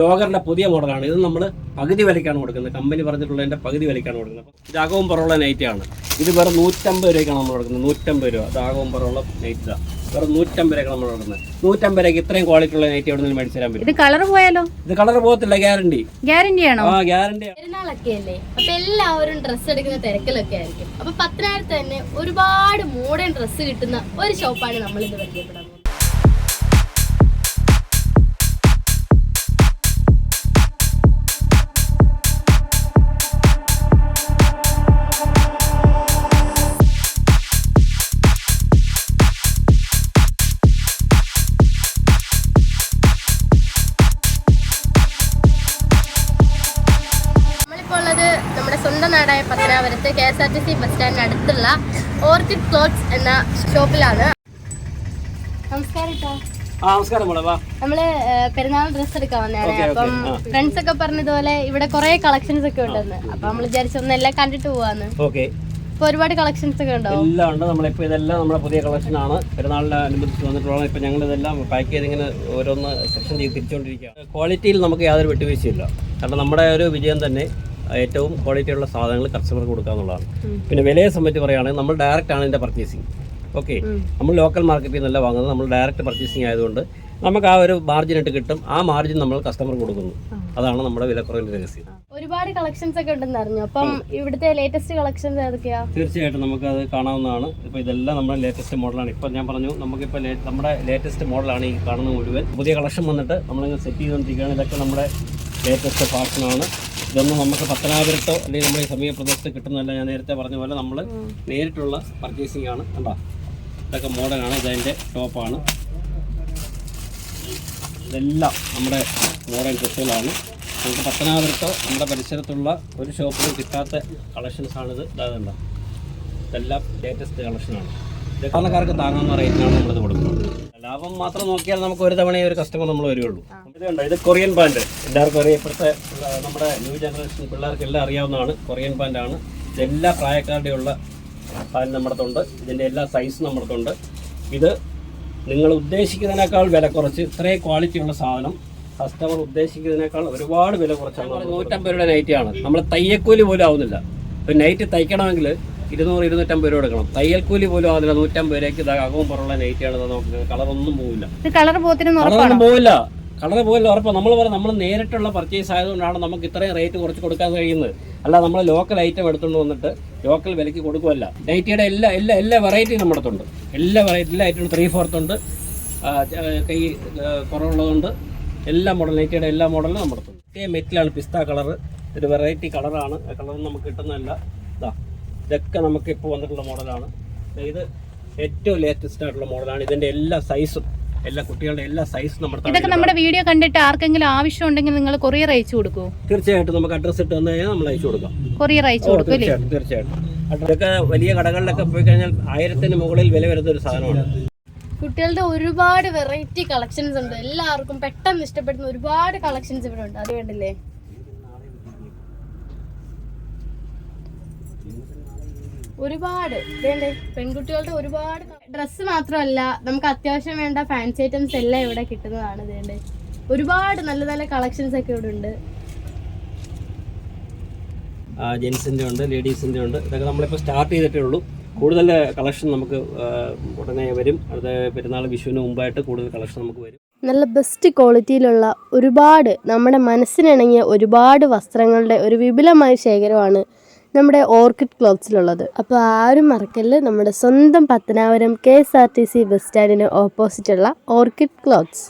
ജോഗറിന്റെ പുതിയ മോഡലാണ്. ഇത് നമ്മൾ പകുതി വിലയ്ക്കാണ് കൊടുക്കുന്നത്. കമ്പനി പറഞ്ഞിട്ടുള്ളതിന്റെ പകുതി വിലയ്ക്കാണ് കൊടുക്കുന്നത്. ഇതാകവും ഇത് അകവും പുറമുള്ള നൈറ്റ് ആണ്. ഇത് വെറും നൂറ്റമ്പത് രൂപയ്ക്കാണ് നമ്മൾ കൊടുക്കുന്നത്. നൂറ്റമ്പത് രൂപ. അത് അകവും പുറമുള്ള നൈറ്റ് വെറും നൂറ്റമ്പത് രൂപയ്ക്ക് നമ്മൾ കൊടുക്കുന്നത്. നൂറ്റമ്പത് രൂപയ്ക്ക് ഇത്രയും ക്വാളിറ്റി ഉള്ള നൈറ്റ് എവിടെ നിന്ന് മേടിച്ചു തരാൻ പറ്റും. ഇത് കളർ പോയാലോ? ഇത് കളർ പോകത്തില്ല ഗ്യാരണ്ടി ഗ്യാരണ്ടി ആണോ? ആ ഗ്യാരണ്ടി പെരുന്നാളൊക്കെ അല്ലേ? അപ്പൊ എല്ലാവരും ഡ്രസ്സ് എടുക്കുന്ന തിരക്കിലൊക്കെ ആയിരിക്കും. അപ്പൊ പത്തനായിരത്ത് തന്നെ ഒരുപാട് മോഡേൺ ഡ്രസ്സ് കിട്ടുന്ന ഒരു ഷോപ്പാണ് നമ്മൾ ഇത് പരിചയപ്പെടാൻ സ്വന്തം നാടായ പത്തനാപുരത്ത് K S R T C bus സ്റ്റാൻഡിന് അടുത്തുള്ള ഓർക്കിഡ് ക്ലോത്ത്സ് എന്ന ഷോപ്പിലാണ്. നമസ്കാരം ട്ടോ. ആ നമസ്കാരം മോളെ വാ. നമ്മൾ പെരുന്നാൾ ഡ്രസ് എടുക്കാൻ okay. അപ്പം ഫ്രണ്ട്സ് ഒക്കെ പറഞ്ഞതുപോലെ ഇവിടെ കുറെ കളക്ഷൻസ് ഒക്കെ ഉണ്ടെന്ന്. അപ്പൊ നമ്മൾ വിചാരിച്ചു ഒന്ന് എല്ലാം കണ്ടിട്ട് പോവാന്ന്. ഇപ്പൊ ഒരുപാട് കളക്ഷൻസ് ഒക്കെ ഉണ്ടോ? എല്ലാം ഉണ്ട്. നമ്മളിപ്പോ ഇതെല്ലാം നമ്മുടെ പുതിയ കളക്ഷനാണ് പെരുന്നാളിനെ അനുബന്ധിച്ച് വന്നിട്ടുള്ള ഇപ്പൊ ഞങ്ങൾ ഇതെല്ലാം പാക്ക് ചെയ്ത് ഇങ്ങനെ ഓരോന്ന് സെക്ഷൻ ചെയ്ത് തിരിച്ചുകൊണ്ടിരിക്കുകയാണ് ക്വാളിറ്റിയിൽ നമുക്ക് യാതൊരു വിട്ടുവീഴ്ചയില്ല കാരണം നമ്മുടെ ഒരു വിജയം തന്നെ ഏറ്റവും ക്വാളിറ്റിയുള്ള സാധനങ്ങൾ കസ്റ്റമർക്ക് കൊടുക്കുക എന്നുള്ളതാണ്. പിന്നെ വിലയെ സംബന്ധിച്ച് പറയുകയാണെങ്കിൽ നമ്മൾ ഡയറക്റ്റ് ആണ് ഇതിന്റെ പർച്ചേസിങ് ഓക്കെ നമ്മൾ ലോക്കൽ മാർക്കറ്റിൽ നിന്നല്ല വാങ്ങുന്നത് നമ്മൾ ഡയറക്റ്റ് പർച്ചേസിങ് ആയതുകൊണ്ട് നമുക്ക് ആ ഒരു മാർജിൻ ഇട്ട് കിട്ടും. ആ മാർജിൻ നമ്മൾ കസ്റ്റമർ കൊടുക്കുന്നു. അതാണ് നമ്മുടെ വിലക്കുറവിന്റെ രഹസ്യം. ഒരുപാട് കളക്ഷൻസ് ഒക്കെ ഉണ്ടെന്ന് അറിഞ്ഞു. അപ്പം ഇവിടുത്തെ ലേറ്റസ്റ്റ് കളക്ഷൻസ് ഏതൊക്കെയാ? തീർച്ചയായിട്ടും നമുക്ക് അത് കാണാവുന്നതാണ്. ഇപ്പൊ ഇതെല്ലാം നമ്മുടെ ലേറ്റസ്റ്റ് മോഡലാണ് ഇപ്പൊ ഞാൻ പറഞ്ഞു നമുക്ക് ഇപ്പൊ നമ്മുടെ ലേറ്റസ്റ്റ് മോഡലാണ് ഈ കാണുന്ന മുഴുവൻ. പുതിയ കളക്ഷൻ വന്നിട്ട് നമ്മളിങ്ങനെ സെറ്റ് ചെയ്തുകൊണ്ടിരിക്കുകയാണ്. ഇതൊക്കെ നമ്മുടെ ലേറ്റസ്റ്റ് ഫാഷനാണ് ഇതൊന്നും നമുക്ക് പത്തനാപുരത്തോ അല്ലെങ്കിൽ നമ്മുടെ ഈ സമീപ പ്രദേശത്ത് കിട്ടുന്നതല്ല. ഞാൻ നേരത്തെ പറഞ്ഞ പോലെ നമ്മൾ നേരിട്ടുള്ള പർച്ചേസിംഗ് ആണ്. കണ്ടോ? ഇതൊക്കെ മോഡലാണ് ഇതതിന്റെ ടോപ്പാണ് ഇതെല്ലാം നമ്മുടെ മോഡൽ ഡ്രസ്സുകളാണ് നമുക്ക് പത്തനാപുരത്തോ നമ്മുടെ പരിസരത്തുള്ള ഒരു ഷോപ്പിലും കിട്ടാത്ത കളക്ഷൻസാണിത് ഇതാകണ്ട ഇതെല്ലാം ലേറ്റസ്റ്റ് കളക്ഷനാണ് ഇത് കാരണക്കാർക്ക് താങ്ങാവുന്ന റേറ്റിനാണ് നമ്മളിത് കൊടുക്കുന്നത്. ലാഭം മാത്രം നോക്കിയാൽ നമുക്ക് ഒരു തവണ ഒരു കസ്റ്റമർ നമ്മൾ വരുള്ളൂ. ഇത് കണ്ടോ? ഇത് കൊറിയൻ പാന്റ് എല്ലാവർക്കും അറിയാം ഇപ്പോഴത്തെ നമ്മുടെ ന്യൂ ജനറേഷൻ പിള്ളേർക്ക് എല്ലാം അറിയാവുന്നതാണ് കൊറിയൻ പാന്റാണ് ഇതെല്ലാ പ്രായക്കാരുടെയും ഉള്ള പാന്റ് നമ്മുടെ അടുത്തുണ്ട് ഇതിന്റെ എല്ലാ സൈസും നമ്മുടെ അടുത്തുണ്ട് ഇത് നിങ്ങൾ ഉദ്ദേശിക്കുന്നതിനേക്കാൾ വില കുറച്ച് ഇത്രയും ക്വാളിറ്റിയുള്ള സാധനം കസ്റ്റമർ ഉദ്ദേശിക്കുന്നതിനേക്കാൾ ഒരുപാട് വില കുറച്ചാണ് നൂറ്റമ്പത് രൂപയുടെ നൈറ്റിയാണ് നമ്മൾ തയ്യക്കൂലി പോലും ആവുന്നില്ല. ഇപ്പം നൈറ്റ് തയ്ക്കണമെങ്കിൽ ഇരുന്നൂറ് ഇരുന്നൂറ്റമ്പത് രൂപ എടുക്കണം. തയ്യൽക്കൂലി പോലും അതിന് നൂറ്റമ്പത് രൂപയ്ക്ക് അകവും പുറമുള്ള നൈറ്റിയാണ് നമുക്ക് കളറൊന്നും പോവില്ല. കളർ കളറൊന്നും പോവില്ല. കളർ പോയില്ല ഉറപ്പാണ്. നമ്മൾ പറയാം നമ്മൾ നേരിട്ടുള്ള പർച്ചേസ് ആയതുകൊണ്ടാണ് നമുക്ക് ഇത്രയും റേറ്റ് കുറച്ച് കൊടുക്കാൻ കഴിയുന്നത്. അല്ല നമ്മൾ ലോക്കൽ ഐറ്റം എടുത്തുകൊണ്ട് വന്നിട്ട് ലോക്കൽ വിലയ്ക്ക് കൊടുക്കുമല്ല നൈറ്റിയുടെ എല്ലാ എല്ലാ എല്ലാ വെറൈറ്റിയും നമ്മുടെ അടുത്തുണ്ട്. എല്ലാ വെറൈറ്റി എല്ലാ ഐറ്റം ത്രീ ഫോർത്ത് ഉണ്ട്. കൈ കുറവുള്ളതുകൊണ്ട് കുറവുള്ളതുണ്ട്. എല്ലാ മോഡൽ നൈറ്റിയുടെ എല്ലാ മോഡലും നമ്മുടെ അടുത്തുണ്ട്. മെറ്റിലാണ് പിസ്ത കളർ ഒരു വെറൈറ്റി കളറാണ് കളറും നമുക്ക് കിട്ടുന്നതല്ല. ഇതാ. ഇതൊക്കെ നമുക്ക് ഇപ്പോൾ വന്നിട്ടുള്ള മോഡലാണ്. ഇത് ഏറ്റവും ലേറ്റസ്റ്റ് ആയിട്ടുള്ള മോഡലാണ്. ഇതിന്റെ എല്ലാ സൈസും എല്ലാ കുട്ടികളുടെ എല്ലാ സൈസും നമ്മുടെ ഇതൊക്കെ നമ്മുടെ വീഡിയോ കണ്ടിട്ട് ആർക്കെങ്കിലും ആവശ്യം ഉണ്ടെങ്കിൽ നിങ്ങൾ കൊറിയർ അയച്ചു കൊടുക്കൂ. തീർച്ചയായിട്ടും നമുക്ക് അഡ്രസ്സ് ഇട്ട് തന്നു കഴിഞ്ഞാൽ നമ്മൾ അയച്ചു കൊടുക്കാം. കൊറിയർ അയച്ചു കൊടുക്കും തീർച്ചയായിട്ടും തീർച്ചയായിട്ടും. ഇതൊക്കെ വലിയ കടകളിലൊക്കെ പോയി കഴിഞ്ഞാൽ ആയിരത്തിന് മുകളിൽ വില വരുന്ന ഒരു സാധനമാണ്. കുട്ടികളുടെ ഒരുപാട് വെറൈറ്റി കളക്ഷൻസ് ഉണ്ട്. എല്ലാവർക്കും പെട്ടെന്ന് ഇഷ്ടപ്പെടുന്ന ഒരുപാട് കളക്ഷൻസ് ഇവിടെ ഉണ്ട് അത് വേണ്ടില്ലേ ഒരുപാട്. വേണ്ടേ പെൺകുട്ടികളുടെ ഒരുപാട് ഡ്രസ്സ് മാത്രമല്ല നമുക്ക് അത്യാവശ്യം വേണ്ട ഫാൻസി ഐറ്റംസ് എല്ലാം ഇവിടെ കിട്ടുന്നതാണ് വേണ്ടേ ഒരുപാട് നല്ല നല്ല കളക്ഷൻസ് ഒക്കെ ഇവിടെ ഉണ്ട്. ജെൻസിന്റെ ഉണ്ട് ലേഡീസിന്റെ ഉണ്ട്. ഇതൊക്കെ നമ്മളിപ്പോൾ സ്റ്റാർട്ട് ചെയ്തിട്ടേ ഉള്ളൂ. കൂടുതൽ കളക്ഷൻ നമുക്ക് ഉടനെ വരും. അടുത്ത പെരുന്നാൾ വിഷുവിന് മുമ്പായിട്ട് കൂടുതൽ കളക്ഷൻ നമുക്ക് വരും. നല്ല ബെസ്റ്റ് ക്വാളിറ്റിയിലുള്ള ഒരുപാട് നമ്മുടെ മനസ്സിനിണങ്ങിയ ഒരുപാട് വസ്ത്രങ്ങളുടെ ഒരു വിപുലമായ ശേഖരമാണ് നമ്മുടെ ഓർക്കിഡ് ക്ലോത്ത്സിലുള്ളത്. അപ്പോൾ ആരും മറക്കല്ല് നമ്മുടെ സ്വന്തം Pathanapuram K S R T C bus സ്റ്റാൻഡിന് ഓപ്പോസിറ്റുള്ള ഓർക്കിഡ് ക്ലോത്ത്സ്.